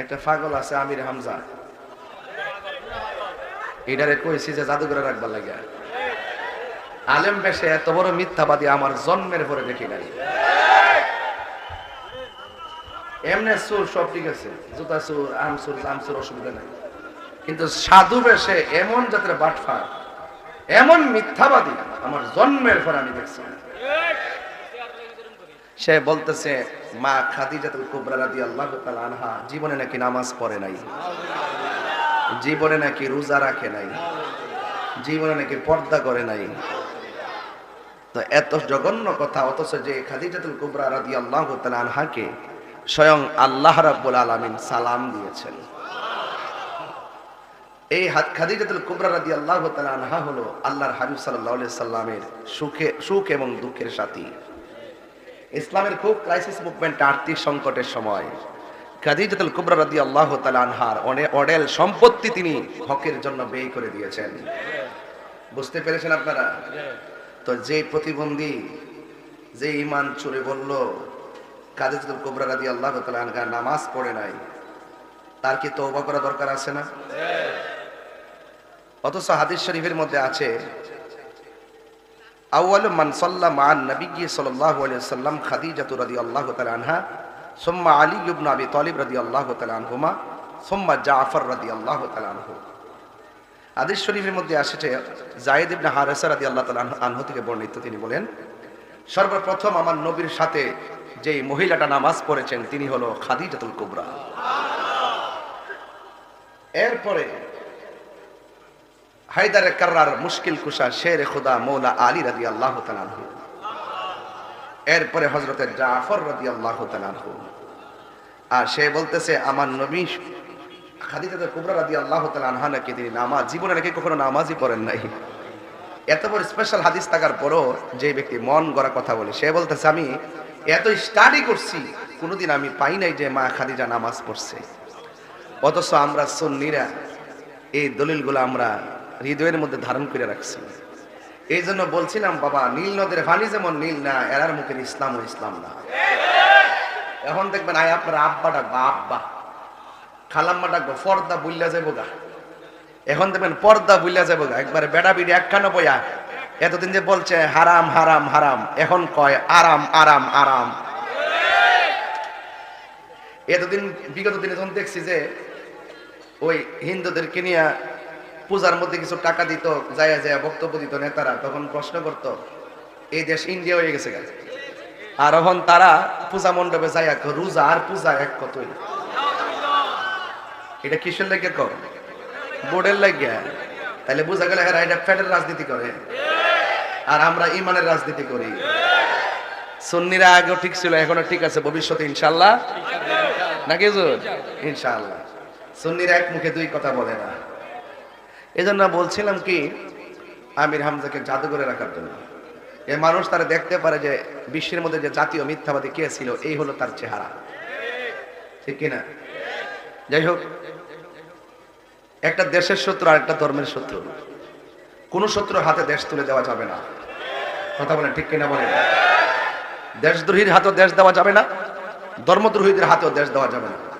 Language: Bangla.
একটা পাগল আছে আমির হামজা। এটারে কইছি যে জাদুঘরে রাখবার লাগে আলেম বেশে এত বড় মিথ্যাবাদী আমার জন্মের পরে দেখি নাই। এমনি সুর সব ঠিক আছে, জুতা সুর আম সুর জাম সুর অসুবিধা নাই। কিন্তু সাধু বেশে এমন জাতের বাটফা এমন মিথ্যাবাদী আমার জন্মের পর আমি দেখছি। সে বলতেছে, মা খাদিজাতুল কুবরা রাদিয়াল্লাহু তাআলা আনহা, জীবনে নাকি নামাজ পড়ে নাই। জীবনে নাকি রোজা রাখে নাই। জীবনে নাকি পর্দা করে নাই। তো এত জঘন্য কথা, অথচ যে খাদিজাতুল কুবরা রাদিয়াল্লাহু তাআলা আনহাকে স্বয়ং আল্লাহ রাব্বুল আলামিন সালাম দিয়েছেন। এই হাত খাদিজাতুল কুবরা রাদিয়াল্লাহু তাআলা আনহা হলো আল্লাহর হাবিব সাল্লাল্লাহু আলাইহি সাল্লামের সুখে, সুখ এবং দুঃখের সাথী। ইসলামের খুব ক্রাইসিস মুভমেন্ট আর্থিক সংকটের সময়। খাদিজাতুল কুবরা রাদিয়াল্লাহু তাআলা আনহার অডেল সম্পত্তি তিনি হকের জন্য ব্যয় করে দিয়েছেন। বুঝতে পেরেছেন আপনারা? তো যে প্রতিবন্ধী, যে ইমান চুরে বলল কাদিজাতুল কুবরা রাদিয়াল্লাহু তাআলা আনহা নামাজ পড়ে নাই, তার কি তওবা করা দরকার আছে না? অথচ হাদিস শরীফের মধ্যে আছে আউয়ালু মান সাল্লা মান নবিয়্যি সাল্লাল্লাহু আলাইহি ওয়াসাল্লাম খাদিজাতু রাদিয়াল্লাহু তাআলা আনহা, সুম্মা আলী ইবনে আবি তালিব রাদিয়াল্লাহু তাআলা আনহুমা, সুম্মা জাফর রাদিয়াল্লাহু তাআলা আনহু। হাদিস শরীফের মধ্যে আসছে জায়েদ ইবনে হারেসা রাদিয়াল্লাহু তাআলা আনহু- আনহু থেকে বর্ণিত, তিনি বলেন, সর্বপ্রথম আমার নবীর সাথে যে মহিলাটা নামাজ পড়েছেন, তিনি হলো খাদিজাতুল কুবরা। এরপরে হায়দারে কার্রার মুশকিল কুশা শের খুদা মৌলা আলী রাদি আল্লাহ তালানহু এরপরে হজরতের জাফর রাদি আল্লাহ তালানহু আর সে বলতেছে, আমার নবী খাদিজাতে কুবরা রাদি আল্লাহ তালানহা নাকি তিনি নামাজ জীবনে নাকি কখনো নামাজই পড়েন নাই। এত বড় স্পেশাল হাদিস থাকার পরও যে ব্যক্তি মন গড়া কথা বলে, সে বলতেছে, আমি এত স্টাডি করছি, কোনোদিন আমি পাই নাই যে মা খাদিজা নামাজ পড়ছে। অথচ আমরা সুন্নিরা, এই দলিলগুলো আমরা হৃদয়ের মধ্যে ধারণ করে রাখছি। এই জন্য বলছিলাম, বাবা, নীল নদের পানি যেমন নীল না, এরার মুখের ইসলাম ও ইসলাম না। এখন দেখবেন, আয় আপনার আব্বা ডাকবো, আব্বা। খালাম্মা ডাকবো, পর্দা বুল্লা যাব গা। এখন দেখবেন, পর্দা বুল্লা যাব গা। একবারে বেড়া বিড়ি একখানো বইয়া এতদিন যে বলছে, হারাম হারাম হারাম। এখন কয়, আরাম আরাম আরাম। এতদিন, বিগত দিনে যখন দেখছি যে ওই হিন্দুদেরকে নিয়ে পূজার মধ্যে কিছু টাকা দিত যায় যায় বক্তব্য দিত নেতারা, তখন প্রশ্ন করত, এই দেশ ইন্ডিয়া হয়ে গেছে গেছে আর এখন তারা পূজা মণ্ডপে এক রোজা আর পূজা এক কতই? এটা কিসের লাগে কর বোর্ডের লাগিয়া তাহলে বোঝা গেলে এরা এটা ফ্যাটের রাজনীতি করে। আর আমরা ইমানের রাজনীতি করি। সুন্নিরা আগেও ঠিক ছিল, এখনও ঠিক আছে, ভবিষ্যতে ইনশাল্লাহ নাকি হুজুর? ইনশাআল্লাহ। সুন্নিরা এক মুখে দুই কথা বলে না। এজন্য বলছিলাম কি, আমির হামজাকে জাদু করে রাখার জন্য। এ মানুষ তারা দেখতে পারে যে বিশ্বের মধ্যে যে জাতীয় মিথ্যাবাদী কে ছিল, এই হলো তার চেহারা। ঠিক কিনা? যাই হোক, একটা দেশের শত্রু আর একটা ধর্মের শত্রু। কোন শত্রুর হাতে দেশ তুলে দেওয়া যাবে না। কথা বলেন, ঠিক কিনা বলেন? দেশদ্রোহীর হাতেও দেশ দেওয়া যাবে না, ধর্মদ্রোহীদের হাতেও দেশ দেওয়া যাবে না।